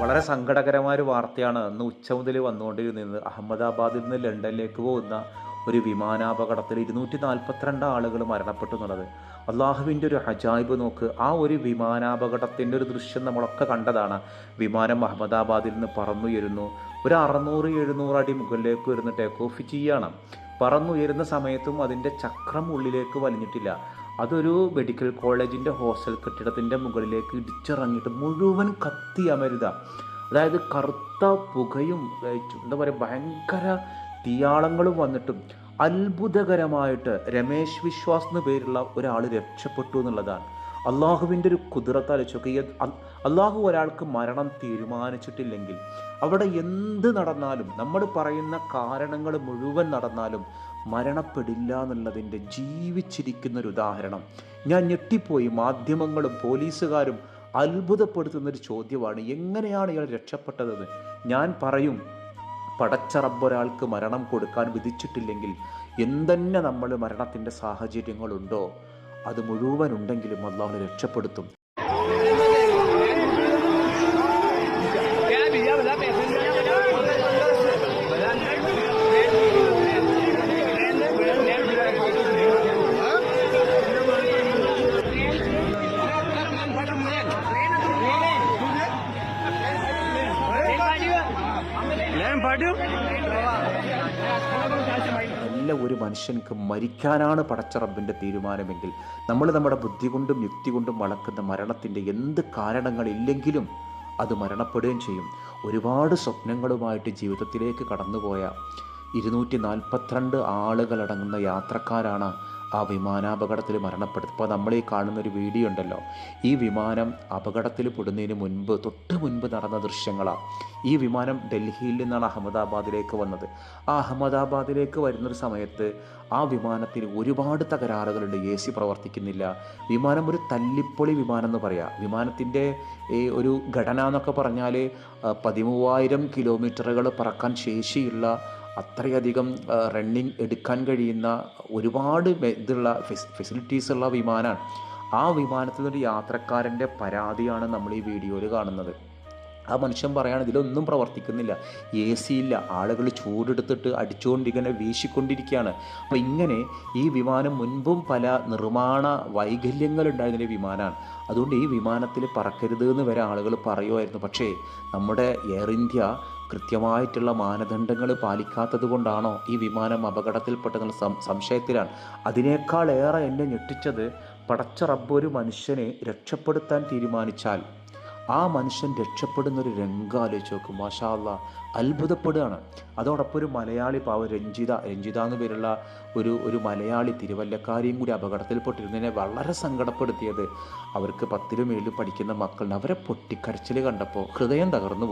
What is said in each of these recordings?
വളരെ സങ്കടകരമായ ഒരു വാർത്തയാണ് അന്ന് ഉച്ച മുതൽ വന്നുകൊണ്ടിരുന്നത്. അഹമ്മദാബാദിൽ നിന്ന് ലണ്ടനിലേക്ക് പോകുന്ന ഒരു വിമാനാപകടത്തിൽ ഇരുന്നൂറ്റി നാൽപ്പത്തിരണ്ട് ആളുകൾ മരണപ്പെട്ടു എന്നുള്ളത്. അള്ളാഹുവിന്റെ ഒരു ഹജായിബ് നോക്ക്. ആ ഒരു വിമാനാപകടത്തിന്റെ ഒരു ദൃശ്യം നമ്മളൊക്കെ കണ്ടതാണ്. വിമാനം അഹമ്മദാബാദിൽ നിന്ന് പറന്നുയരുന്നു. ഒരു അറുന്നൂറ് എഴുന്നൂറ് അടി മുകളിലേക്ക് വരുന്ന ടേക്ക് ഓഫ് ചെയ്യണം. പറന്നുയരുന്ന സമയത്തും അതിന്റെ ചക്രം ഉള്ളിലേക്ക് വലിഞ്ഞിട്ടില്ല. അതൊരു മെഡിക്കൽ കോളേജിന്റെ ഹോസ്റ്റൽ കെട്ടിടത്തിന്റെ മുകളിലേക്ക് ഇടിച്ചിറങ്ങിയിട്ട് മുഴുവൻ കത്തി അമരുത. അതായത് കറുത്ത പുകയും എന്താ പറയുക ഭയങ്കര തീയാളങ്ങളും വന്നിട്ടും അത്ഭുതകരമായിട്ട് രമേശ് വിശ്വാസ് എന്ന പേരുള്ള ഒരാൾ രക്ഷപ്പെട്ടു എന്നുള്ളതാണ്. അള്ളാഹുവിന്റെ ഒരു കുതിരത്താൽ കുതിരത്താലോചിച്ചൊക്കെ അള്ളാഹു ഒരാൾക്ക് മരണം തീരുമാനിച്ചിട്ടില്ലെങ്കിൽ അവിടെ എന്ത് നടന്നാലും നമ്മൾ പറയുന്ന കാരണങ്ങൾ മുഴുവൻ നടന്നാലും മരണപ്പെടില്ല എന്നുള്ളതിന്റെ ജീവിച്ചിരിക്കുന്ന ഒരു ഉദാഹരണം. ഞാൻ ഞെട്ടിപ്പോയി. മാധ്യമങ്ങളും പോലീസുകാരും അത്ഭുതപ്പെടുത്തുന്നൊരു ചോദ്യമാണ് എങ്ങനെയാണ് ഇയാൾ രക്ഷപ്പെട്ടതെന്ന്? ഞാൻ പറയും പടച്ച റബ്ബൊരാൾക്ക് മരണം കൊടുക്കാൻ വിധിച്ചിട്ടില്ലെങ്കിൽ എന്തെന്നെ നമ്മൾ മരണത്തിന്റെ സാഹചര്യങ്ങളുണ്ടോ? അത് മുഴുവൻ ഉണ്ടെങ്കിലും അള്ളാഹു രക്ഷപ്പെടുത്തും. നല്ല ഒരു മനുഷ്യൻക്ക് മരിക്കാനാണ് പടച്ച റബ്ബിന്റെ തീരുമാനമെങ്കിൽ നമ്മൾ നമ്മുടെ ബുദ്ധി കൊണ്ടും യുക്തി കൊണ്ടും വളക്കുന്ന മരണത്തിന്റെ എന്ത് കാരണങ്ങളില്ലെങ്കിലും അത് മരണപ്പെടുകയും ചെയ്യും. ഒരുപാട് സ്വപ്നങ്ങളുമായിട്ട് ജീവിതത്തിലേക്ക് കടന്നുപോയ ഇരുന്നൂറ്റി നാൽപ്പത്തിരണ്ട് ആളുകളടങ്ങുന്ന യാത്രക്കാരാണ് ആ വിമാനാപകടത്തിൽ മരണപ്പെടുത്തും. ഇപ്പോൾ നമ്മൾ ഈ കാണുന്നൊരു വീഡിയോ ഉണ്ടല്ലോ. ഈ വിമാനം അപകടത്തിൽ പെടുന്നതിന് മുൻപ് തൊട്ട് മുൻപ് നടന്ന ദൃശ്യങ്ങളാണ് ഈ വിമാനം ഡൽഹിയിൽ നിന്നാണ് അഹമ്മദാബാദിലേക്ക് വന്നത്. ആ അഹമ്മദാബാദിലേക്ക് വരുന്നൊരു സമയത്ത് ആ വിമാനത്തിന് ഒരുപാട് തകരാറുകളുണ്ട്. എ സി പ്രവർത്തിക്കുന്നില്ല. വിമാനം ഒരു തല്ലിപ്പൊളി വിമാനം എന്ന് പറയാം. വിമാനത്തിന്റെ ഈ ഒരു ഘടന എന്നൊക്കെ പറഞ്ഞാൽ പതിമൂവായിരം കിലോമീറ്ററുകൾ പറക്കാൻ ശേഷിയുള്ള അത്രയധികം റണ്ണിങ് എടുക്കാൻ കഴിയുന്ന ഒരുപാട് ഇതുള്ള ഫെസിലിറ്റീസ് ഉള്ള വിമാനമാണ് ആ വിമാനത്തിൽ നിന്നൊരു യാത്രക്കാരന്റെ പരാതിയാണ് നമ്മൾ ഈ വീഡിയോയിൽ കാണുന്നത്. ആ മനുഷ്യൻ പറയാണ് ഇതിലൊന്നും പ്രവർത്തിക്കുന്നില്ല. എ സി ഇല്ല. ആളുകൾ ചൂടെടുത്തിട്ട് അടിച്ചുകൊണ്ടിങ്ങനെ വീശിക്കൊണ്ടിരിക്കുകയാണ്. അപ്പോൾ ഇങ്ങനെ ഈ വിമാനം മുൻപും പല നിർമ്മാണ വൈകല്യങ്ങളുണ്ടായിരുന്ന വിമാനമാണ്. അതുകൊണ്ട് ഈ വിമാനത്തിൽ പറക്കരുത് എന്ന് വരെ ആളുകൾ പറയുമായിരുന്നു. പക്ഷേ നമ്മുടെ എയർ ഇന്ത്യ കൃത്യമായിട്ടുള്ള മാനദണ്ഡങ്ങൾ പാലിക്കാത്തത് കൊണ്ടാണോ ഈ വിമാനം അപകടത്തിൽപ്പെട്ടത് സം സംശയത്തിലാണ്. അതിനേക്കാളേറെ എന്നെ ഞെട്ടിച്ചത് പടച്ച റബ്ബ് ഒരു മനുഷ്യനെ രക്ഷപ്പെടുത്താൻ തീരുമാനിച്ചാൽ. ആ മനുഷ്യൻ രക്ഷപ്പെടുന്ന ഒരു രംഗം ആലോചിച്ച് നോക്കും. മാഷാല്ല അത്ഭുതപ്പെടുകയാണ്. അതോടൊപ്പം ഒരു മലയാളി പാവ രഞ്ജിത രഞ്ജിത എന്ന് പേരുള്ള ഒരു ഒരു മലയാളി തിരുവല്ലക്കാരിയും കൂടി അപകടത്തിൽപ്പെട്ടിരുന്നതിനെ വളരെ സങ്കടപ്പെടുത്തിയത് അവർക്ക് പത്തിലും ഏഴിലും പഠിക്കുന്ന മക്കളുണ്ട്. അവരെ പൊട്ടിക്കരച്ചിൽ കണ്ടപ്പോൾ ഹൃദയം തകർന്നു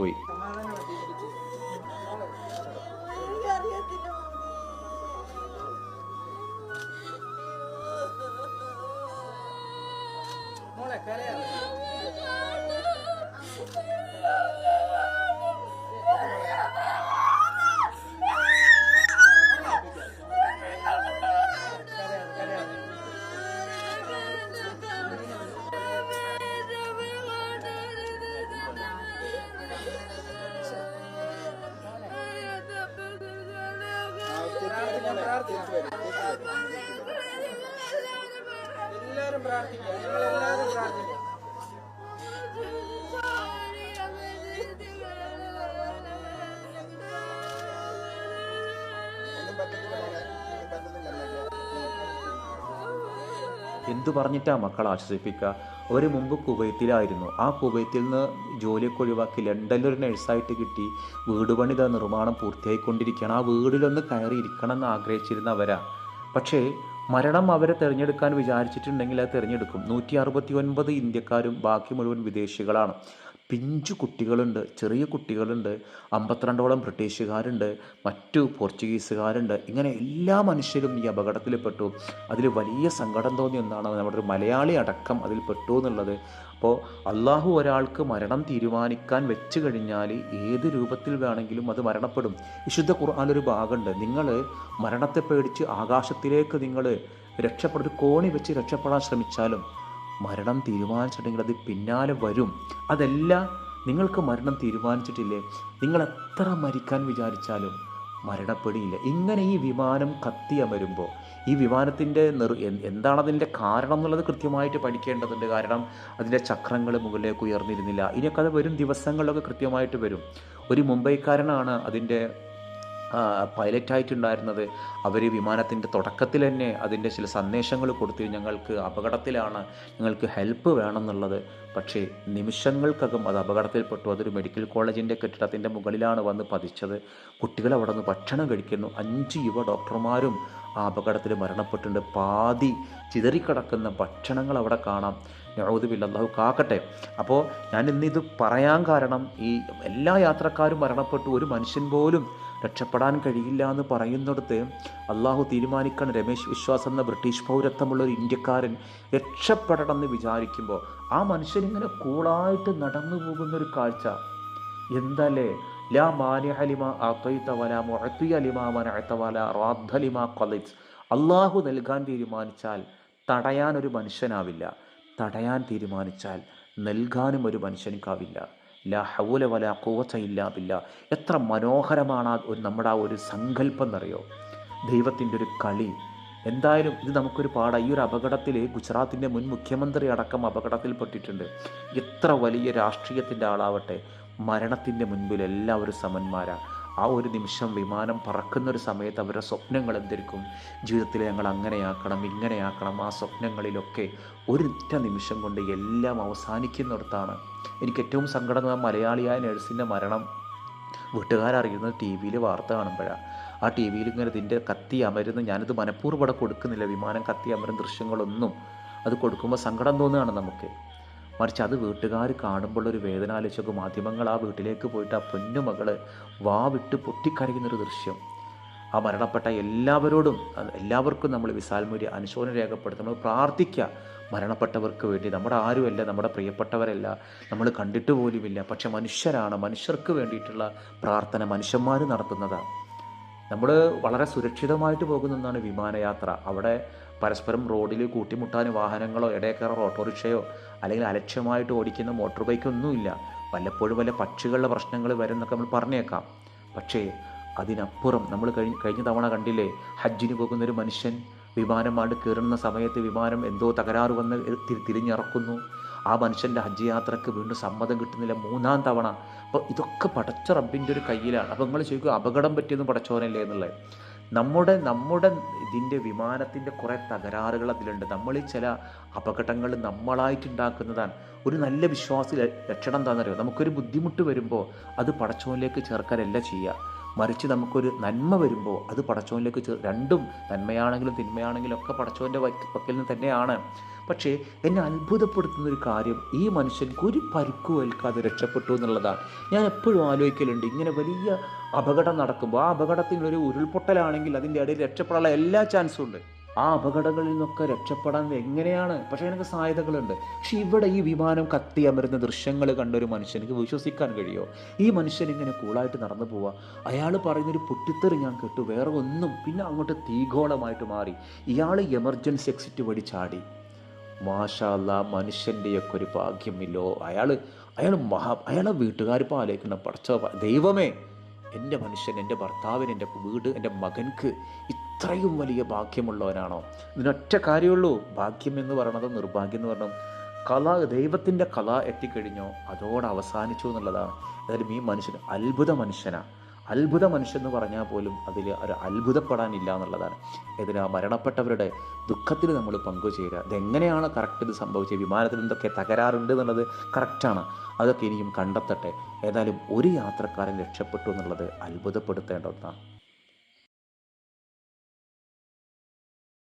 എല്ലാരും പ്രാർത്ഥിക്കുക എന്തു പറഞ്ഞിട്ടാ മക്കളെ ആശ്വസിപ്പിക്കുക? അവർ മുമ്പ് കുവൈത്തിലായിരുന്നു. ആ കുവൈത്തിൽ നിന്ന് ജോലിയൊക്കെ ഒഴിവാക്കി ലണ്ടനിൽ ഒരു നഴ്സായിട്ട് കിട്ടി. വീട് പണിത നിർമ്മാണം പൂർത്തിയായിക്കൊണ്ടിരിക്കുകയാണ്. ആ വീടിലൊന്ന് കയറി എന്ന് ആഗ്രഹിച്ചിരുന്നവരാ. പക്ഷേ മരണം അവരെ തിരഞ്ഞെടുക്കാൻ വിചാരിച്ചിട്ടുണ്ടെങ്കിൽ അത് തിരഞ്ഞെടുക്കും. നൂറ്റി അറുപത്തി ഒൻപത് ഇന്ത്യക്കാരും ബാക്കി മുഴുവൻ വിദേശികളാണ്. പിഞ്ചു കുട്ടികളുണ്ട് ചെറിയ കുട്ടികളുണ്ട് അമ്പത്തിരണ്ടോളം ബ്രിട്ടീഷുകാരുണ്ട് മറ്റു പോർച്ചുഗീസുകാരുണ്ട്. ഇങ്ങനെ എല്ലാ മനുഷ്യരും ഈ അപകടത്തിൽപ്പെട്ടു. അതിൽ വലിയ സങ്കടം തോന്നിയ ഒന്നാണ് നമ്മുടെ ഒരു മലയാളി അടക്കം അതിൽ പെട്ടു എന്നുള്ളത്. അപ്പോൾ അള്ളാഹു ഒരാൾക്ക് മരണം തീരുമാനിക്കാൻ വെച്ച് കഴിഞ്ഞാൽ ഏത് രൂപത്തിൽ വേണമെങ്കിലും അത് മരണപ്പെടും. വിശുദ്ധ ഖുർആാനൊരു ഭാഗമുണ്ട്. നിങ്ങൾ മരണത്തെ പേടിച്ച് ആകാശത്തിലേക്ക് നിങ്ങൾ രക്ഷപ്പെടും ഒരു കോണി വെച്ച് രക്ഷപ്പെടാൻ ശ്രമിച്ചാലും മരണം തീരുമാനിച്ചിട്ടുണ്ടെങ്കിൽ അത് പിന്നാലെ വരും. അതെല്ലാം നിങ്ങൾക്ക് മരണം തീരുമാനിച്ചിട്ടില്ലേ? നിങ്ങൾ എത്ര മരിക്കാൻ വിചാരിച്ചാലും മരണപ്പെടിയില്ല ഇങ്ങനെ ഈ വിമാനം കത്തിയമരുമ്പോൾ ഈ വിമാനത്തിന്റെ നിർ എന്താണതിന്റെ കാരണം എന്നുള്ളത് കൃത്യമായിട്ട് പഠിക്കേണ്ടതുണ്ട്. കാരണം അതിന്റെ ചക്രങ്ങൾ മുകളിലേക്ക് ഉയർന്നിരുന്നില്ല. ഇനിയൊക്കെ അത് വരും ദിവസങ്ങളിലൊക്കെ കൃത്യമായിട്ട് വരും. ഒരു മുംബൈക്കാരനാണ് അതിന്റെ പൈലറ്റായിട്ടുണ്ടായിരുന്നത് അവർ വിമാനത്തിന്റെ തുടക്കത്തിൽ തന്നെ അതിന്റെ ചില സന്ദേശങ്ങൾ കൊടുത്തു. ഞങ്ങൾക്ക് അപകടത്തിലാണ് ഞങ്ങൾക്ക് ഹെൽപ്പ് വേണമെന്നുള്ളത്. പക്ഷേ നിമിഷങ്ങൾക്കകം അത് അപകടത്തിൽപ്പെട്ടു. അതൊരു മെഡിക്കൽ കോളേജിന്റെ കെട്ടിടത്തിന്റെ മുകളിലാണ് വന്ന് പതിച്ചത്. കുട്ടികൾ അവിടെ നിന്ന് ഭക്ഷണം കഴിക്കുന്നു. അഞ്ച് യുവ ഡോക്ടർമാരും ആ അപകടത്തിൽ മരണപ്പെട്ടിട്ടുണ്ട്. പാതി ചിതറിക്കിടക്കുന്ന ഭക്ഷണങ്ങൾ അവിടെ കാണാം. യഹൂദുബില്ല അള്ളാഹു കാക്കട്ടെ. അപ്പോൾ ഞാൻ ഇന്നിത് പറയാൻ കാരണം ഈ എല്ലാ യാത്രക്കാരും മരണപ്പെട്ടു. ഒരു മനുഷ്യൻ പോലും രക്ഷപ്പെടാൻ കഴിയില്ല എന്ന് പറയുന്നിടത്ത് അള്ളാഹു തീരുമാനിക്കണം. രമേശ് വിശ്വാസ് എന്ന ബ്രിട്ടീഷ് പൗരത്വമുള്ള ഒരു ഇന്ത്യക്കാരൻ രക്ഷപ്പെടണം എന്ന് വിചാരിക്കുമ്പോൾ ആ മനുഷ്യൻ ഇങ്ങനെ കൂളായിട്ട് നടന്നു പോകുന്ന ഒരു കാഴ്ച. എന്തല്ലേ? ലാ മാനിഹലിമ അത്തൈത്ത വല റാദ്ധലിമ ഖലിത്. അള്ളാഹു നൽകാൻ തീരുമാനിച്ചാൽ തടയാൻ ഒരു മനുഷ്യനാവില്ല. തടയാൻ തീരുമാനിച്ചാൽ നൽകാനും ഒരു മനുഷ്യനിക്കാവില്ല ലാ ഹൗല വല കൂവച്ച ഇല്ലാതില്ല എത്ര മനോഹരമാണ് ഒരു നമ്മുടെ ആ ഒരു സങ്കല്പം എന്നറിയോ ദൈവത്തിന്റെ ഒരു കളി. എന്തായാലും ഇത് നമുക്കൊരു പാടാം. ഈ ഒരു അപകടത്തിൽ ഗുജറാത്തിന്റെ മുൻ മുഖ്യമന്ത്രി അടക്കം അപകടത്തിൽപ്പെട്ടിട്ടുണ്ട്. എത്ര വലിയ രാഷ്ട്രീയത്തിന്റെ ആളാവട്ടെ. മരണത്തിന്റെ മുൻപിൽ എല്ലാവരും സമന്മാരാ. ആ ഒരു നിമിഷം വിമാനം പറക്കുന്ന ഒരു സമയത്ത് അവരുടെ സ്വപ്നങ്ങൾ എന്തിരിക്കും ജീവിതത്തിൽ ഞങ്ങൾ അങ്ങനെയാക്കണം ഇങ്ങനെയാക്കണം. ആ സ്വപ്നങ്ങളിലൊക്കെ ഒരൊറ്റ നിമിഷം കൊണ്ട് എല്ലാം അവസാനിക്കുന്നിടത്താണ് എനിക്ക് ഏറ്റവും സങ്കടം മലയാളിയായ നഴ്സിന്റെ മരണം. വീട്ടുകാരറിയുന്നത് ടി വിയിൽ വാർത്ത കാണുമ്പോഴാണ് ആ ടി വിയിൽ ഇങ്ങനെ ഇതിന്റെ കത്തി അമരുന്ന് ഞാനിത് മനഃപൂർവം കൊടുക്കുന്നില്ല. വിമാനം കത്തി അമരുന്ന ദൃശ്യങ്ങളൊന്നും അത് കൊടുക്കുമ്പോൾ സങ്കടം തോന്നുകയാണ് നമുക്ക്. മറിച്ച് അത് വീട്ടുകാർ കാണുമ്പോൾ ഒരു വേദന ആലോചിച്ചൊക്കെ മാധ്യമങ്ങൾ ആ വീട്ടിലേക്ക് പോയിട്ട് ആ പൊന്നുമകൾ വാ വിട്ട് പൊട്ടിക്കരയുന്നൊരു ദൃശ്യം. ആ മരണപ്പെട്ട എല്ലാവരോടും എല്ലാവർക്കും നമ്മൾ വിസാൽമൂര്യ അനുശോചനം രേഖപ്പെടുത്തും. നമ്മൾ പ്രാർത്ഥിക്കുക മരണപ്പെട്ടവർക്ക് വേണ്ടി. നമ്മുടെ ആരുമല്ല നമ്മുടെ പ്രിയപ്പെട്ടവരല്ല. നമ്മൾ കണ്ടിട്ട് പോലുമില്ല. പക്ഷെ മനുഷ്യരാണ്. മനുഷ്യർക്ക് വേണ്ടിയിട്ടുള്ള പ്രാർത്ഥന മനുഷ്യന്മാർ നടത്തുന്നതാണ് നമ്മൾ വളരെ സുരക്ഷിതമായിട്ട് പോകുന്ന ഒന്നാണ് വിമാനയാത്ര. അവിടെ പരസ്പരം റോഡിൽ കൂട്ടിമുട്ടാൻ വാഹനങ്ങളോ ഇടയക്കയറോ ഓട്ടോറിക്ഷയോ അല്ലെങ്കിൽ അലക്ഷ്യമായിട്ട് ഓടിക്കുന്ന മോട്ടോർ ബൈക്കൊന്നുമില്ല. വല്ലപ്പോഴും വല്ല പക്ഷികളുടെ പ്രശ്നങ്ങൾ വരുന്നൊക്കെ നമ്മൾ പറഞ്ഞേക്കാം. പക്ഷേ അതിനപ്പുറം നമ്മൾ കഴിഞ്ഞ കഴിഞ്ഞ തവണ കണ്ടില്ലേ ഹജ്ജിന് പോകുന്നൊരു മനുഷ്യൻ വിമാനമാണ്ട് കയറുന്ന സമയത്ത് വിമാനം എന്തോ തകരാറ് വന്ന് തിരിഞ്ഞിറക്കുന്നു. ആ മനുഷ്യന്റെ ഹജ്ജ് യാത്രയ്ക്ക് വീണ്ടും സമ്മതം കിട്ടുന്നില്ല. മൂന്നാം തവണ. അപ്പോൾ ഇതൊക്കെ പടച്ച റബ്ബിന്റെ ഒരു കയ്യിലാണ്. അപ്പോൾ നിങ്ങൾ ചോദിക്കും അപകടം പറ്റിയൊന്നും പടച്ചോനല്ലേ എന്നുള്ളത്. നമ്മുടെ നമ്മുടെ ഇതിന്റെ വിമാനത്തിന്റെ കുറേ തകരാറുകൾ അതിലുണ്ട്. നമ്മളിൽ ചില അപകടങ്ങൾ നമ്മളായിട്ടുണ്ടാക്കുന്നതാണ് ഒരു നല്ല വിശ്വാസി ലക്ഷണം എന്താണെന്നറിയോ? നമുക്കൊരു ബുദ്ധിമുട്ട് വരുമ്പോൾ അത് പടച്ചോനിലേക്ക് ചേർക്കാനല്ല ചെയ്യുക. മറിച്ച് നമുക്കൊരു നന്മ വരുമ്പോൾ അത് പടച്ചോനിലേക്ക് രണ്ടും നന്മയാണെങ്കിലും തിന്മയാണെങ്കിലും ഒക്കെ പടച്ചോന്റെ പക്കൽ നിന്ന് തന്നെയാണ്. പക്ഷേ എന്നെ അത്ഭുതപ്പെടുത്തുന്ന ഒരു കാര്യം ഈ മനുഷ്യൻ ഒരു പരിക്കു ഏൽക്കാതെ രക്ഷപ്പെട്ടു എന്നുള്ളതാണ്. ഞാൻ എപ്പോഴും ആലോചിക്കലുണ്ട്. ഇങ്ങനെ വലിയ അപകടം നടക്കുമ്പോൾ ആ അപകടത്തിനൊരു ഉരുൾപൊട്ടലാണെങ്കിൽ അതിന്റെ ഇടയിൽ രക്ഷപ്പെടാനുള്ള എല്ലാ ചാൻസും ഉണ്ട്. ആ അപകടങ്ങളിൽ നിന്നൊക്കെ രക്ഷപ്പെടാൻ എങ്ങനെയാണ്? പക്ഷേ എനിക്ക് സാധ്യതകളുണ്ട്. പക്ഷെ ഇവിടെ ഈ വിമാനം കത്തി അമരുന്ന ദൃശ്യങ്ങൾ കണ്ടൊരു മനുഷ്യനിക്ക് വിശ്വസിക്കാൻ കഴിയുമോ ഈ മനുഷ്യൻ ഇങ്ങനെ കൂളായിട്ട് നടന്നു പോവുക അയാൾ പറയുന്നൊരു പൊട്ടിത്തെറി ഞാൻ കേട്ടു. വേറെ ഒന്നും. പിന്നെ അങ്ങോട്ട് തീഗോളമായിട്ട് മാറി. ഇയാൾ എമർജൻസി എക്സിറ്റ് വഴി ചാടി. മാഷാല്ല മനുഷ്യന്റെയൊക്കെ ഒരു ഭാഗ്യമില്ലോ. അയാൾ അയാൾ മഹാ അയാളെ വീട്ടുകാർ ഇപ്പോൾ ആലോചിക്കണം. പഠിച്ച? ദൈവമേ. എന്റെ മനുഷ്യൻ എന്റെ ഭർത്താവിന് എന്റെ വീട് എന്റെ മകൻക്ക് ഇത്രയും വലിയ ഭാഗ്യമുള്ളവനാണോ? ഇതിനൊറ്റ കാര്യമുള്ളൂ. ഭാഗ്യം എന്ന് പറയണത് നിർഭാഗ്യം എന്ന് പറയണം. കല ദൈവത്തിന്റെ കല എത്തിക്കഴിഞ്ഞോ അതോടെ അവസാനിച്ചു എന്നുള്ളതാണ്. ഏതായാലും ഈ മനുഷ്യൻ അത്ഭുത മനുഷ്യനാണ് അത്ഭുത മനുഷ്യൻ പറഞ്ഞാൽ പോലും അതിൽ ഒരു അത്ഭുതപ്പെടാനില്ല എന്നുള്ളതാണ്. ഇതിന് ആ മരണപ്പെട്ടവരുടെ ദുഃഖത്തിൽ നമ്മൾ പങ്കുചേരുക. ഇതെങ്ങനെയാണ് കറക്റ്റ് ഇത് സംഭവിച്ചത്? വിമാനത്തിൽ എന്തൊക്കെ തകരാറുണ്ട് എന്നുള്ളത് കറക്റ്റാണ് അതൊക്കെ ഇനിയും കണ്ടെത്തട്ടെ. ഏതായാലും ഒരു യാത്രക്കാരൻ രക്ഷപ്പെട്ടു എന്നുള്ളത് അത്ഭുതപ്പെടുത്തേണ്ട ഒന്നാണ്.